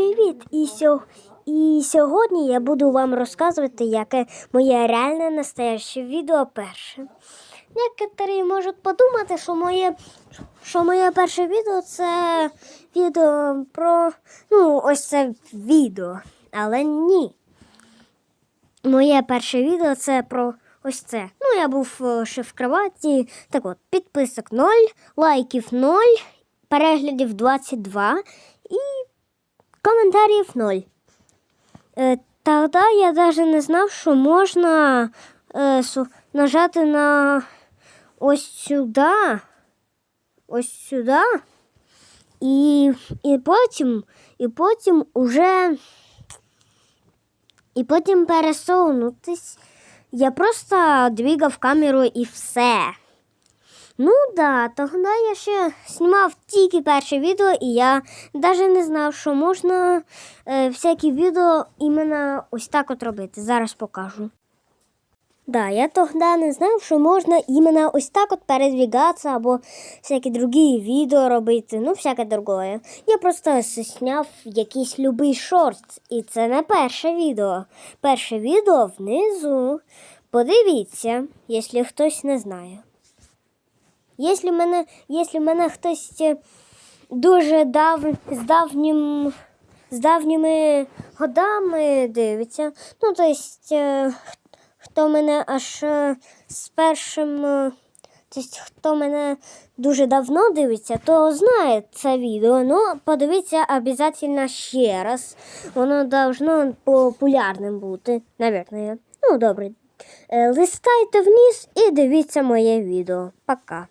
Привіт! І, сьо... і сьогодні я буду вам розказувати, яке моє реальне настояще відео перше. Некоторі можуть подумати, що моє, що моє перше відео це відео про. Ну, ось це відео. Але ні. Моє перше відео це про ось це. Ну, я був е, ще в кроваті. Так от, підписок 0, лайків 0, переглядів 22 і коментарів 0. Е, Тоді я навіть не знав, що можна е, су- нажати на ось сюди. Ось сюди. І, і потім, і потім уже. І потім пересунутись. Я просто двигав камеру і все. Да, тоді я ще знімав тільки перше відео, і я навіть не знав, що можна е, всякі відео іменно ось так от робити. Зараз покажу. Да, я тоді не знав, що можна іменно ось так от передвигатися або всякі другі відео робити, ну всяке другое. Я просто зняв якийсь любий шорт, і це не перше відео. Перше відео внизу. Подивіться, якщо хтось не знає. Якщо мене, якщо мене хтось е, дуже дав, з, давнім, з давніми годами дивиться, ну, то есть, е, хто мене аж е, з першим, то есть, хто мене дуже давно дивиться, то знає це відео. Ну, подивіться обов'язково ще раз. Воно должно популярним бути, наверное. Ну, добре. Листайте вниз і дивіться моє відео. Пока.